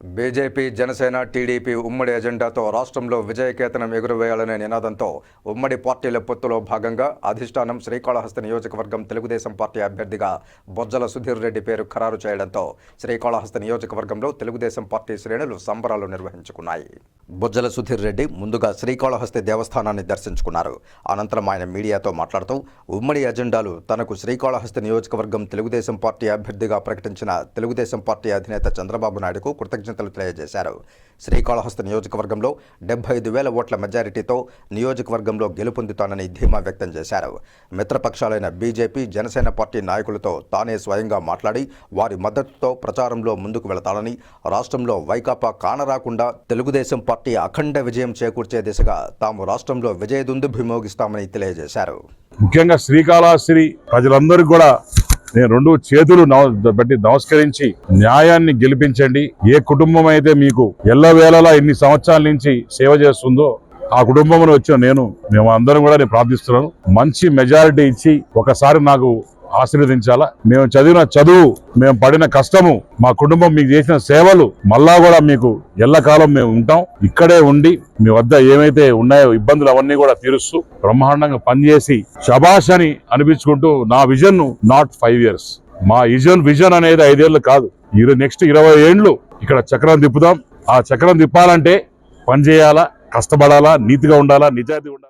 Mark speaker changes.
Speaker 1: BJP Janasena TDP ఉమ్మడి ఎజెండాతో రాష్ట్రంలో విజయకేతనం ఎగురవేయాలనే నినాదంతో ఉమ్మడి పార్టీల పొత్తులో భాగంగా అధిష్టానం శ్రీకాళహస్తి నియోజకవర్గం తెలుగుదేశం పార్టీ అభ్యర్థిగా బొజ్జల సుధీర్ రెడ్డి పేరు ఖరారు చేయడంతో శ్రీకాళహస్తి నియోజకవర్గంలో తెలుగుదేశం పార్టీ శ్రేణులు సంబరాలు నిర్వహించుకున్నాయి. బుజ్జల సుధీర్ రెడ్డి ముందుగా శ్రీకాళహస్తి దేవస్థానాన్ని దర్శించుకున్నారు. అనంతరం ఆయన మీడియాతో మాట్లాడుతూ ఉమ్మడి ఎజెండాలు తనకు శ్రీకాళహస్తి నియోజకవర్గం తెలుగుదేశం పార్టీ అభ్యర్థిగా ప్రకటించిన తెలుగుదేశం పార్టీ అధినేత చంద్రబాబు నాయుడుకు కృతజ్ఞతలు తెలియజేశారు. శ్రీకాళహస్తి నియోజకవర్గంలో డెబ్బై ఐదు వేల ఓట్ల మెజారిటీతో నియోజకవర్గంలో గెలుపొందుతానని ధీమా వ్యక్తం చేశారు. మిత్రపక్షాలైన బీజేపీ జనసేన పార్టీ నాయకులతో తానే స్వయంగా మాట్లాడి వారి మద్దతుతో ప్రచారంలో ముందుకు వెళతానని రాష్ట్రంలో వైకాపా కానరాకుండా తెలుగుదేశం పార్టీ అఖండ విజయం చేకూర్చే దిశగా తాము రాష్ట్రంలో విజయదుందు భిమోగిస్తామని తెలియజేశారు.
Speaker 2: ముఖ్యంగా శ్రీకాళహస్తి ప్రజలందరికీ కూడా నేను రెండు చేతులు నమ- బట్టి నమస్కరించి న్యాయాన్ని గెలిపించండి. ఏ కుటుంబం అయితే మీకు ఎల్లవేళలా ఇన్ని సంవత్సరాల నుంచి సేవ చేస్తుందో ఆ కుటుంబంలో వచ్చిన నేను మేము అందరం కూడా నేను ప్రార్థిస్తున్నాను. మంచి మెజారిటీ ఇచ్చి ఒకసారి నాకు ఆశీర్వదించాలా? మేము చదివిన చదువు మేము పడిన కష్టము మా కుటుంబం మీకు చేసిన సేవలు మళ్ళా కూడా మీకు ఎల్లకాలం మేము ఉంటాం. ఇక్కడే ఉండి మీ వద్ద ఏమైతే ఉన్నాయో ఇబ్బందులు అవన్నీ కూడా తీరుస్తూ బ్రహ్మాండంగా పనిచేసి శబాష్ అని అనిపించుకుంటూ నా విజన్ నాట్ ఫైవ్ ఇయర్స్. మా విజన్ విజన్ అనేది ఐదేళ్ళు కాదు. ఈ నెక్స్ట్ ఇరవై ఏండ్లు ఇక్కడ చక్రం తిప్పుదాం. ఆ చక్రం తిప్పాలంటే పని చేయాలా కష్టపడాలా నీతిగా ఉండాలా నిజాయితీ ఉండాలా?